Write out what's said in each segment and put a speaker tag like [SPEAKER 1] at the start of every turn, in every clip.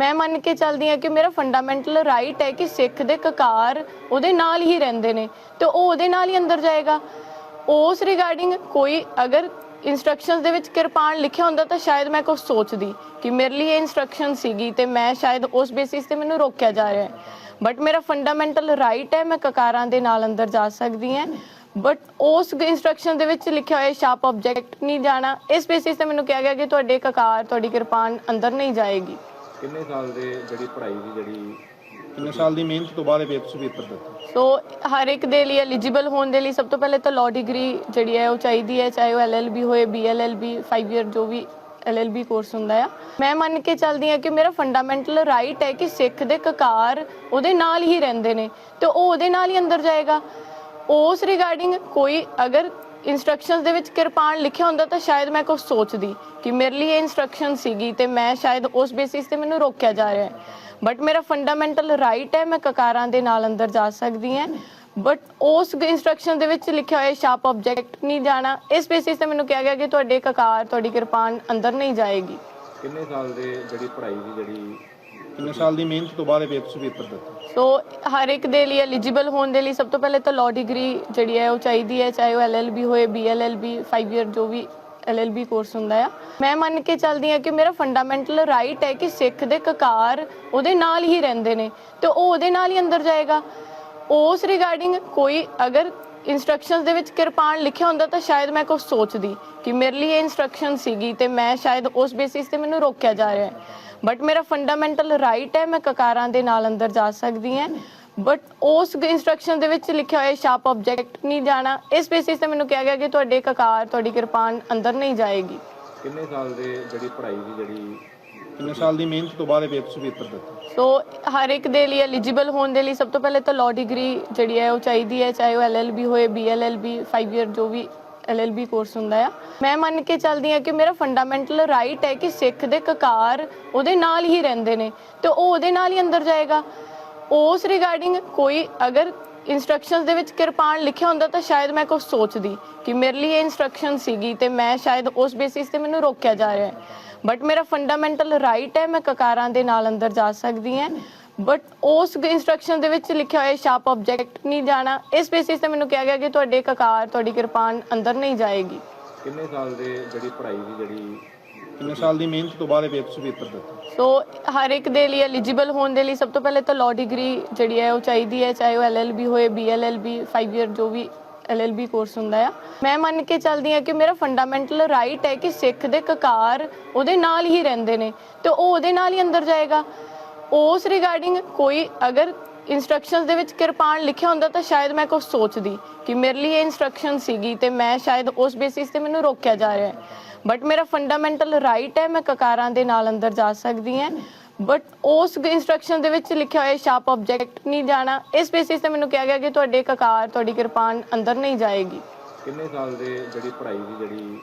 [SPEAKER 1] ਮੈਂ ਮੰਨ ਕੇ ਚੱਲਦੀ ਹਾਂ ਕਿ ਮੇਰਾ ਫੰਡਾਮੈਂਟਲ ਰਾਈਟ ਹੈ ਕਿ ਸਿੱਖ ਦੇ ਕਕਾਰ ਉਹਦੇ ਨਾਲ ਹੀ ਰਹਿੰਦੇ ਨੇ ਤੇ ਉਹ ਉਹਦੇ ਨਾਲ ਹੀ ਅੰਦਰ ਜਾਏਗਾ। ਉਸ ਰਿਗਾਰਡਿੰਗ ਕੋਈ ਅਗਰ ਇਨਸਟਰਕਸ਼ਨਸ ਦੇ ਵਿੱਚ ਕਿਰਪਾਨ ਲਿਖਿਆ ਹੁੰਦਾ ਤਾਂ ਸ਼ਾਇਦ ਮੈਂ ਕੁਝ ਸੋਚਦੀ ਕਿ ਮੇਰੇ ਲਈ ਇਹ ਇਨਸਟਰਕਸ਼ਨ ਸੀਗੀ ਤੇ ਮੈਂ ਸ਼ਾਇਦ ਉਸ ਬੇਸਿਸ ਤੇ ਮੈਨੂੰ ਰੋਕਿਆ ਜਾ ਰਿਹਾ ਹੈ। ਬਟ ਮੇਰਾ ਫੰਡਾਮੈਂਟਲ ਰਾਈਟ ਹੈ, ਮੈਂ ਕਕਾਰਾਂ ਦੇ ਨਾਲ ਅੰਦਰ ਜਾ ਸਕਦੀ ਹਾਂ। ਬਟ ਉਸ ਇਨਸਟਰਕਸ਼ਨ ਦੇ ਵਿੱਚ ਲਿਖਿਆ ਹੋਇਆ ਸ਼ਾਰਪ ਆਬਜੈਕਟ ਨਹੀਂ ਜਾਣਾ, ਇਸ ਬੇਸਿਸ ਤੇ ਮੈਨੂੰ ਕਿਹਾ ਗਿਆ ਕਿ ਤੁਹਾਡੇ ਕਕਾਰ, ਤੁਹਾਡੀ ਕਿਰਪਾਨ ਅੰਦਰ ਨਹੀਂ ਜਾਏਗੀ।
[SPEAKER 2] ਕਿੰਨੇ ਸਾਲ ਦੇ ਜਿਹੜੀ ਪੜ੍ਹਾਈ ਦੀ ਜਿਹੜੀ
[SPEAKER 3] ਕਿੰਨੇ ਸਾਲ ਦੀ ਮਿਹਨਤ ਤੋਂ ਬਾਅਦ ਇਹ ਪੇਪਰ ਪੇਪਰ ਦਿੱਤਾ?
[SPEAKER 1] ਸੋ ਹਰ ਇੱਕ ਦੇ ਲਈ ਐਲੀਜੀਬਲ ਹੋਣ ਦੇ ਲਈ ਸਭ ਤੋਂ ਪਹਿਲੇ ਤਾਂ ਲਾਅ ਡਿਗਰੀ ਜਿਹੜੀ ਹੈ ਉਹ ਚਾਹੀਦੀ ਹੈ ਚਾਹੇ ਉਹ ਐਲਐਲਬੀ ਹੋਏ ਬੀਐਲਐਲਬੀ 5 ਇਅਰ ਜੋ ਵੀ ਐਲਐਲਬੀ ਕੋਰਸ ਹੁੰਦਾ ਆ। ਮੈਂ ਮੰਨ ਕੇ ਚੱਲਦੀ ਹਾਂ ਕਿ ਮੇਰਾ ਫੰਡਾਮੈਂਟਲ ਰਾਈਟ ਹੈ ਕਿ ਸਿੱਖ ਦੇ ਕਕਾਰ ਉਹਦੇ ਨਾਲ ਹੀ ਰਹਿੰਦੇ ਨੇ ਤੇ ਉਹ ਉਹਦੇ ਨਾਲ ਹੀ ਅੰਦਰ ਜਾਏਗਾ। ਉਸ ਰਿਗਾਰਡਿੰਗ ਕੋਈ ਅਗਰ ਇਨਸਟਰਕਸ਼ਨਸ ਦੇ ਵਿੱਚ ਕਿਰਪਾਨ ਲਿਖਿਆ ਹੁੰਦਾ ਤਾਂ ਸ਼ਾਇਦ ਮੈਂ ਕੁਝ ਸੋਚਦੀ ਕਿ ਮੇਰੇ ਲਈ ਇਹ ਇਨਸਟਰਕਸ਼ਨ ਸੀਗੀ ਤੇ ਮੈਂ ਸ਼ਾਇਦ ਉਸ ਬੇਸਿਸ ਤੇ ਮੈਨੂੰ ਰੋਕਿਆ ਜਾ ਰਿਹਾ ਹੈ। ਬਟ ਮੇਰਾ ਫੰਡਾਮੈਂਟਲ ਰਾਈਟ ਹੈ, ਮੈਂ ਕਕਾਰਾਂ ਦੇ ਨਾਲ ਅੰਦਰ ਜਾ ਸਕਦੀ ਹਾਂ। ਬਟ ਉਸ ਇਨਸਟਰਕਸ਼ਨ ਦੇ ਵਿੱਚ ਲਿਖਿਆ ਹੋਇਆ ਸ਼ਾਰਪ ਆਬਜੈਕਟ ਨਹੀਂ ਜਾਣਾ। ਇਸ ਬੇਸਿਸ ਤੇ ਮੈਨੂੰ ਕਿਹਾ ਗਿਆ ਕਿ ਤੁਹਾਡੇ ਕਕਾਰ, ਤੁਹਾਡੀ ਕਿਰਪਾਨ ਅੰਦਰ ਨਹੀਂ ਜਾਏਗੀ।
[SPEAKER 2] ਕਿੰਨੇ ਸਾਲ ਦੇ ਜਿਹੜੀ ਪੜ੍ਹਾਈ ਦੀ ਜਿਹੜੀ
[SPEAKER 3] ਕਿੰਨੇ ਸਾਲ ਦੀ ਮਿਹਨਤ ਤੋਂ ਬਾਅਦ ਇਹ ਪੇਪਰ ਤੁਸੀਂ ਪੇਪਰ ਦਿੱਤਾ?
[SPEAKER 1] ਸੋ ਹਰ ਇੱਕ ਦੇ ਲਈ ਐਲੀਜੀਬਲ ਹੋਣ ਦੇ ਲਈ ਸਭ ਤੋਂ ਪਹਿਲੇ ਤਾਂ ਲਾਅ ਡਿਗਰੀ ਜਿਹੜੀ ਹੈ ਉਹ ਚਾਹੀਦੀ ਹੈ, ਚਾਹੇ ਉਹ ਐਲਐਲਬੀ ਹੋਏ ਬੀਐਲਐਲਬੀ 5 ਇਅਰ ਜੋ ਵੀ ਐਲਐਲਬੀ ਕੋਰਸ ਹੁੰਦਾ ਆ। ਮੈਂ ਮੰਨ ਕੇ ਚੱਲਦੀ ਹਾਂ ਕਿ ਮੇਰਾ ਫੰਡਾਮੈਂਟਲ ਰਾਈਟ ਹੈ ਕਿ ਸਿੱਖ ਦੇ ਕਕਾਰ ਉਹਦੇ ਨਾਲ ਹੀ ਰਹਿੰਦੇ ਨੇ ਤੇ ਉਹ ਉਹਦੇ ਨਾਲ ਹੀ ਅੰਦਰ ਜਾਏਗਾ। ਉਸ ਰਿਗਾਰਡਿੰਗ ਕੋਈ ਅਗਰ ਇਨਸਟਰਕਸ਼ਨਸ ਦੇ ਵਿੱਚ ਕਿਰਪਾਨ ਲਿਖਿਆ ਹੁੰਦਾ ਤਾਂ ਸ਼ਾਇਦ ਮੈਂ ਕੁਝ ਸੋਚਦੀ ਕਿ ਮੇਰੇ ਲਈ ਇਹ ਇਨਸਟਰਕਸ਼ਨ ਸੀਗੀ ਤੇ ਮੈਂ ਸ਼ਾਇਦ ਉਸ ਬੇਸਿਸ ਤੇ ਮੈਨੂੰ ਰੋਕਿਆ ਜਾ ਰਿਹਾ ਹੈ। ਬਟ ਮੇਰਾ ਫੰਡਾਮੈਂਟਲ ਰਾਈਟ ਹੈ, ਮੈਂ ਕਕਾਰਾਂ ਦੇ ਨਾਲ ਅੰਦਰ ਜਾ ਸਕਦੀ ਹਾਂ। ਬਟ ਉਸ ਇਨਸਟਰਕਸ਼ਨ ਦੇ ਵਿੱਚ ਲਿਖਿਆ ਹੋਇਆ ਸ਼ਾਰਪ ਆਬਜੈਕਟ ਨਹੀਂ ਜਾਣਾ, ਇਸ ਬੇਸਿਸ ਤੇ ਮੈਨੂੰ ਕਿਹਾ ਗਿਆ ਕਿ ਤੁਹਾਡੇ ਕਕਾਰ, ਤੁਹਾਡੀ ਕਿਰਪਾਨ ਅੰਦਰ ਨਹੀਂ ਜਾਏਗੀ।
[SPEAKER 2] ਕਿੰਨੇ ਸਾਲ ਦੇ ਜਿਹੜੀ ਪੜ੍ਹਾਈ ਦੀ ਜਿਹੜੀ
[SPEAKER 3] ਕਿੰਨੇ ਸਾਲ ਦੀ ਮਿਹਨਤ ਤੋਂ ਬਾਅਦ ਇਹ ਪੇਪਰ ਪੇਪਰ ਦਿੱਤਾ?
[SPEAKER 1] ਸੋ ਹਰ ਇੱਕ ਦੇ ਲਈ ਐਲੀਜੀਬਲ ਹੋਣ ਦੇ ਲਈ ਸਭ ਤੋਂ ਪਹਿਲੇ ਤਾਂ ਲਾਅ ਡਿਗਰੀ ਜਿਹੜੀ ਹੈ ਉਹ ਚਾਹੀਦੀ ਹੈ, ਚਾਹੇ ਉਹ ਐਲਐਲਬੀ ਹੋਏ ਬੀਐਲਐਲਬੀ 5 ਇਅਰ ਜੋ ਵੀ ਐਲਐਲਬੀ ਕੋਰਸ ਹੁੰਦਾ ਆ। ਮੈਂ ਮੰਨ ਕੇ ਚੱਲਦੀ ਹਾਂ ਕਿ ਮੇਰਾ ਫੰਡਾਮੈਂਟਲ ਰਾਈਟ ਹੈ ਕਿ ਸਿੱਖ ਦੇ ਕਕਾਰ ਉਹਦੇ ਨਾਲ ਹੀ ਰਹਿੰਦੇ ਨੇ ਤੇ ਉਹ ਉਹਦੇ ਨਾਲ ਹੀ ਅੰਦਰ ਜਾਏਗਾ। ਉਸ ਰਿਗਾਰਡਿੰਗ ਕੋਈ ਅਗਰ ਇਨਸਟਰਕਸ਼ਨਸ ਦੇ ਵਿੱਚ ਕਿਰਪਾਨ ਲਿਖਿਆ ਹੁੰਦਾ ਤਾਂ ਸ਼ਾਇਦ ਮੈਂ ਕੁਝ ਸੋਚਦੀ ਕਿ ਮੇਰੇ ਲਈ ਇਹ ਇਨਸਟਰਕਸ਼ਨ ਸੀਗੀ ਤੇ ਮੈਂ ਸ਼ਾਇਦ ਉਸ ਬੇਸਿਸ ਤੇ ਮੈਨੂੰ ਰੋਕਿਆ ਜਾ ਰਿਹਾ ਹੈ। ਬਟ ਮੇਰਾ ਫੰਡਾਮੈਂਟਲ ਰਾਈਟ ਹੈ, ਮੈਂ ਕਕਾਰਾਂ ਦੇ ਨਾਲ ਅੰਦਰ ਜਾ ਸਕਦੀ ਹਾਂ। ਬਟ ਉਸ ਇਨਸਟਰਕਸ਼ਨ ਦੇ ਵਿੱਚ ਲਿਖਿਆ ਹੋਇਆ ਸ਼ਾਰਪ ਆਬਜੈਕਟ ਨਹੀਂ ਜਾਣਾ। ਇਸ ਬੇਸਿਸ ਤੇ ਮੈਨੂੰ ਕਿਹਾ ਗਿਆ ਕਿ ਤੁਹਾਡੇ ਕਕਾਰ, ਤੁਹਾਡੀ ਕਿਰਪਾਨ ਅੰਦਰ ਨਹੀਂ ਜਾਏਗੀ।
[SPEAKER 2] ਕਿੰਨੇ ਸਾਲ ਦੇ ਜਿਹੜੀ ਪੜ੍ਹਾਈ ਦੀ ਜਿਹੜੀ
[SPEAKER 3] ਕਿੰਨੇ ਸਾਲ ਦੀ ਮਿਹਨਤ ਤੋਂ ਬਾਅਦ ਇਹ ਪੇਪਰ ਪੇਪਰ ਦਿੱਤਾ?
[SPEAKER 1] ਸੋ ਹਰ ਇੱਕ ਦੇ ਲਈ ਐਲੀਜੀਬਲ ਹੋਣ ਦੇ ਲਈ ਸਭ ਤੋਂ ਪਹਿਲੇ ਤਾਂ ਲਾਅ ਡਿਗਰੀ ਜਿਹੜੀ ਹੈ ਉਹ ਚਾਹੀਦੀ ਹੈ, ਚਾਹੇ ਉਹ ਐਲਐਲਬੀ ਹੋਏ ਬੀਐਲਐਲਬੀ 5 ਇਅਰ ਜੋ ਵੀ ਐਲਐਲਬੀ ਕੋਰਸ ਹੁੰਦਾ ਆ। ਮੈਂ ਮੰਨ ਕੇ ਚੱਲਦੀ ਹਾਂ ਕਿ ਮੇਰਾ ਫੰਡਾਮੈਂਟਲ ਰਾਈਟ ਹੈ ਕਿ ਸਿੱਖ ਦੇ ਕਕਾਰ ਉਹਦੇ ਨਾਲ ਹੀ ਰਹਿੰਦੇ ਨੇ ਤੇ ਉਹ ਉਹਦੇ ਨਾਲ ਹੀ ਅੰਦਰ ਜਾਏਗਾ। ਉਸ ਰਿਗਾਰਡਿੰਗ ਕੋਈ ਅਗਰ ਇਨਸਟਰਕਸ਼ਨਸ ਦੇ ਵਿੱਚ ਕਿਰਪਾਨ ਲਿਖਿਆ ਹੁੰਦਾ ਤਾਂ ਸ਼ਾਇਦ ਮੈਂ ਕੁਝ ਸੋਚਦੀ ਕਿ ਮੇਰੇ ਲਈ ਇਹ ਇਨਸਟਰਕਸ਼ਨ ਸੀਗੀ ਤੇ ਮੈਂ ਸ਼ਾਇਦ ਉਸ ਬੇਸਿਸ ਤੇ ਮੈਨੂੰ ਰੋਕਿਆ ਜਾ ਰਿਹਾ ਹੈ। ਬਟ ਮੇਰਾ ਫੰਡਾਮੈਂਟਲ ਰਾਈਟ ਹੈ ਮੈਂ ਕਕਾਰਾਂ ਦੇ ਨਾਲ ਅੰਦਰ ਜਾ ਸਕਦੀ ਹਾਂ ਬਟ ਉਸ ਇਨਸਟਰਕਸ਼ਨ ਦੇ ਵਿੱਚ ਲਿਖਿਆ ਹੋਇਆ ਸ਼ਾਰਪ ਆਬਜੈਕਟ ਨਹੀਂ ਜਾਣਾ ਇਸ ਬੇਸਿਸ ਤੇ ਮੈਨੂੰ ਕਿਹਾ ਗਿਆ ਕਿ ਤੁਹਾਡੇ ਕਕਾਰ ਤੁਹਾਡੀ ਕਿਰਪਾਨ ਅੰਦਰ ਨਹੀਂ ਜਾਏਗੀ
[SPEAKER 2] ਕਿੰਨੇ ਸਾਲ ਦੇ ਜਿਹੜੀ ਪੜ੍ਹਾਈ ਦੀ ਜਿਹੜੀ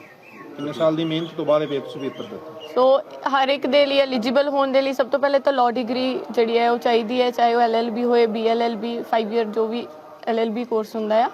[SPEAKER 3] ਕਿੰਨੇ ਸਾਲ ਦੀ ਮਿਹਨਤ ਤੋਂ ਬਾਅਦ ਇਹ ਪੇਪਰ ਪੇਪਰ ਦਿੱਤਾ
[SPEAKER 1] ਸੋ ਹਰ ਇੱਕ ਦੇ ਲਈ ਐਲੀਜੀਬਲ ਹੋਣ ਦੇ ਲਈ ਸਭ ਤੋਂ ਪਹਿਲੇ ਤਾਂ ਲਾਅ ਡਿਗਰੀ ਜਿਹੜੀ ਹੈ ਉਹ ਚਾਹੀਦੀ ਹੈ ਚਾਹੇ ਉਹ ਐਲਐਲਬੀ ਹੋਏ ਬੀਐਲਐਲਬੀ 5 ਇਅਰ ਜੋ ਵੀ ਐਲਐਲਬੀ ਕੋਰਸ ਹੁੰਦਾ ਆ